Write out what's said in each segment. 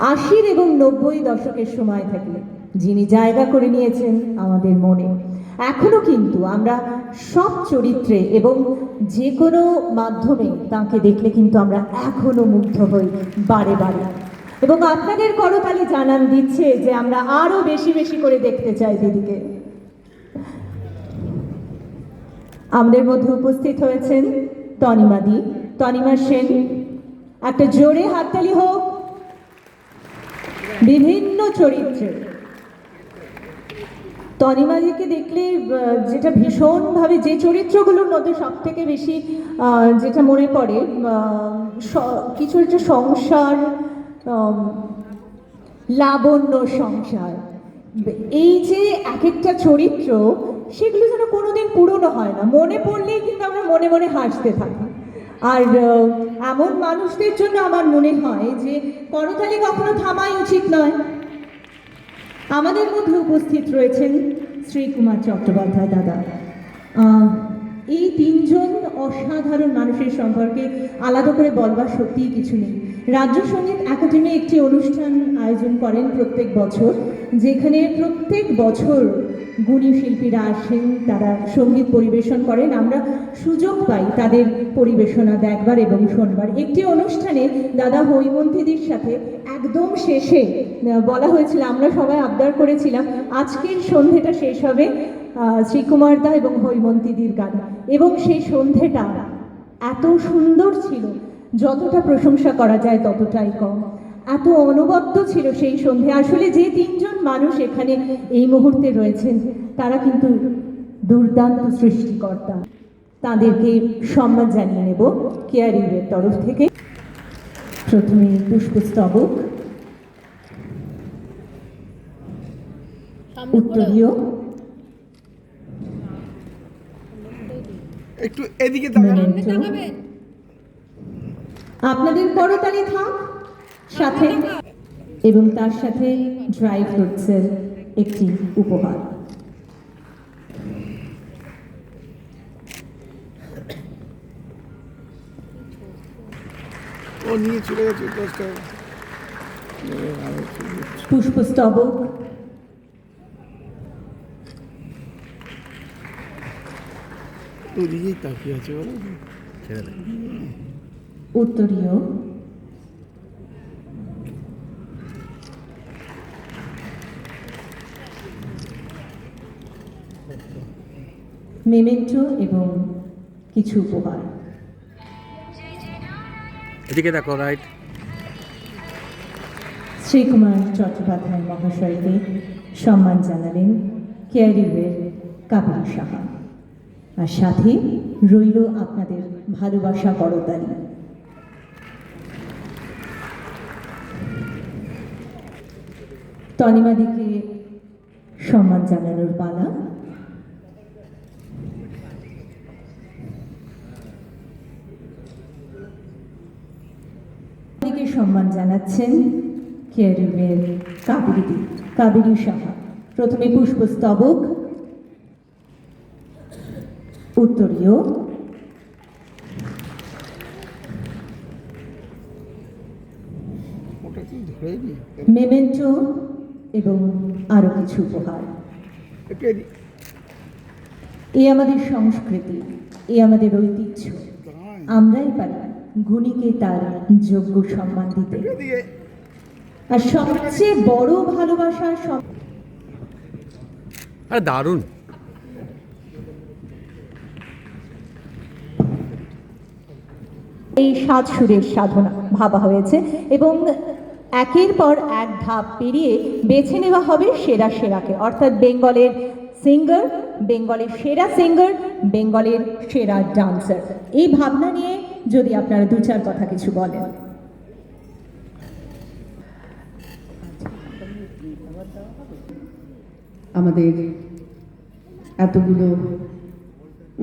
আশির এবং নব্বই দশকের সময় থেকে, যিনি জায়গা করে নিয়েছেন আমাদের মনে। এখনও কিন্তু আমরা সব চরিত্রে এবং যে কোনো মাধ্যমে তাকে দেখলে কিন্তু আমরা এখনও মুগ্ধ হই বারে বারে। এবং আপনাদের করতালি জানান দিচ্ছে যে আমরা আরও বেশি বেশি করে দেখতে চাই দিদিকে। আমাদের মধ্যে উপস্থিত হয়েছেন তনিমাদি তনিমা সেন। একটা জোরে হাততালি হোক বিভিন্ন চরিত্রে। তনিমাদিকে দেখলে যেটা ভীষণভাবে, যে চরিত্রগুলোর মধ্যে সব থেকে বেশি যেটা মনে পড়ে কিছু একটা সংসার লাবণ্য সংসার। এই যে এক একটা চরিত্র, সেগুলো যেন কোনোদিন পুরনো হয় না। মনে পড়লেই কিন্তু আমরা মনে মনে হাসতে থাকি। আর এমন মানুষদের জন্য আমার মনে হয় যে করতালি কখনো থামাই উচিত নয়। আমাদের মধ্যে উপস্থিত রয়েছেন শ্রীকুমার চট্টোপাধ্যায় দাদা। এই তিনজন অসাধারণ মানুষের সম্পর্কে আলাদা করে বলবার সত্যিই কিছু নেই। রাজ্য সংগীত একাডেমি একটি অনুষ্ঠান আয়োজন করেন প্রত্যেক বছর, যেখানে প্রত্যেক বছর গুণী শিল্পীরা আসেন, তারা সংগীত পরিবেশন করেন। আমরা সুযোগ পাই তাদের পরিবেশনা দেখবার এবং শোনবার। একটি অনুষ্ঠানে দাদা হৈমন্তীদির সাথে একদম শেষে বলা হয়েছিল, আমরা সবাই আবদার করেছিলাম আজকের সন্ধেটা শেষ হবে শ্রীকুমার দা এবং হৈমন্তীদির গান। এবং সেই সন্ধেটা এত সুন্দর ছিল, যতটা প্রশংসা করা যায় ততটাই কম। এত অনবদ্য ছিল সেই সন্ধে আসলে যে তিনজন মানুষ এখানে এই মুহূর্তে রয়েছেন তারা কিন্তু দুর্দান্ত সৃষ্টিকর্তা। তাদেরকে সম্মান জানিয়ে নেব কেয়ারিংয়ের তরফ থেকে। প্রথমে পুষ্পস্তবক উত্তরীয়। একটু এদিকে আপনাদের করতালি থাক। সাথে এবং তার সাথে ড্রাই ফ্রুটসের একটি উপহার। ও নিয়ে চলে গেছে পুষ্পস্তবক উত্তরীয়। মেমেন্টো এবং কিছু উপহার। এদিকে দেখো রাইট শ্রীকুমার চট্টোপাধ্যায় মহাশয়কে সম্মান জানালেন কেয়ারিওয়ের কাবিল সাহা। আর সাথে রইল আপনাদের ভালোবাসা করতালি তনিমাদিকে সম্মান জানানোর পালা। সম্মান জানাচ্ছেন কেয়ারিবের কাবেরী কাবেরী সাহা। প্রথমে পুষ্পস্তবক, উত্তরীয়, মেমেন্টো এবং আরও কিছু উপহার। এ আমাদের সংস্কৃতি, এ আমাদের ঐতিহ্য। আমরাই পারি। গুণীকে তার যোগ্য সম্মান দিতে। আর সবচেয়ে বড় ভালোবাসা সব আরে দারুণ। এই সাত সুরের সাধনা ভাবা হয়েছে এবং একের পর এক ধাপ পেরিয়ে বেছে নেওয়া হবে সেরা সেরাকে। অর্থাৎ বেঙ্গলের সিঙ্গার বেঙ্গলের সেরা সিঙ্গার বেঙ্গলের সেরা ডান্সার এই ভাবনা নিয়ে যদি আপনারা দু চার কথা কিছু বলেন। আমাদের এতগুলো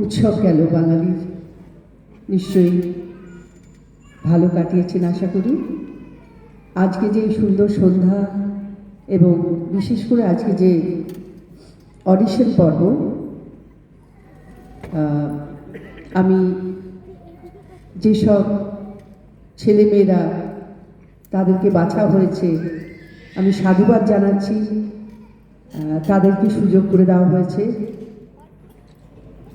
উৎসব গেল বাঙালির নিশ্চয়ই ভালো কাটিয়েছেন আশা করি। আজকে যে সুন্দর সন্ধ্যা এবং বিশেষ করে আজকে যে অডিশন পর্ব আমি যেসব ছেলেমেয়েরা তাদেরকে বাছা হয়েছে, আমি সাধুবাদ জানাচ্ছি তাদেরকে সুযোগ করে দেওয়া হয়েছে।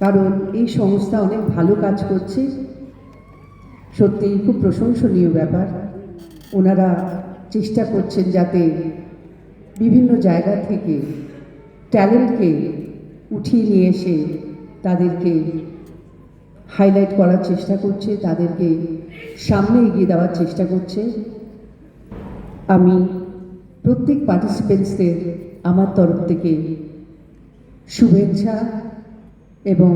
কারণ এই সংস্থা অনেক ভালো কাজ করছে। সত্যিই খুব প্রশংসনীয় ব্যাপার। ওনারা চেষ্টা করছেন যাতে বিভিন্ন জায়গা থেকে ট্যালেন্টকে উঠিয়ে নিয়ে এসে তাদেরকে হাইলাইট করার চেষ্টা করছে, তাদেরকে সামনে এগিয়ে দেওয়ার চেষ্টা করছে। আমি প্রত্যেক পার্টিসিপেন্টসদের আমার তরফ থেকে শুভেচ্ছা এবং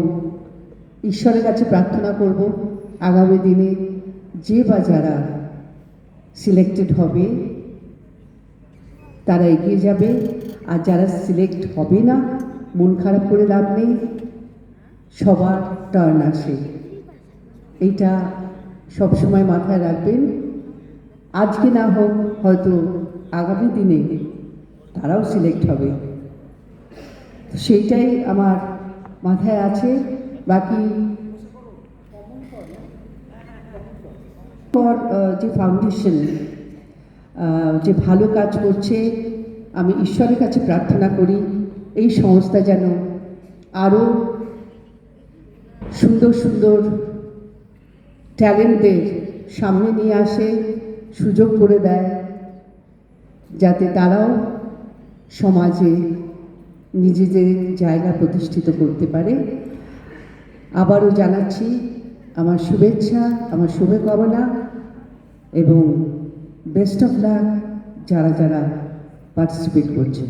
ঈশ্বরের কাছে প্রার্থনা করব, আগামী দিনে যে বা যারা সিলেক্টেড হবে, তারা এগিয়ে যাবে। আর যারা সিলেক্ট হবে না, মন খারাপ করে লাভ নেই। সবার টার্ন আসে। এইটা সবসময় মাথায় রাখবেন। আজকে না হোক, হয়তো আগামী দিনে তারাও সিলেক্ট হবে। সেইটাই আমার মাথায় আছে। বাকি পর যে ফাউন্ডেশন যে ভালো কাজ করছে, আমি ঈশ্বরের কাছে প্রার্থনা করি, এই সংস্থা যেন আরও সুন্দর সুন্দর ট্যালেন্টদের সামনে নিয়ে আসে, সুযোগ করে দেয়, যাতে তারাও সমাজে নিজেদের জায়গা প্রতিষ্ঠিত করতে পারে। আবারও জানাচ্ছি আমার শুভেচ্ছা, আমার শুভকামনা এবং বেস্ট অফ লাক যারা যারা পার্টিসিপেট করছে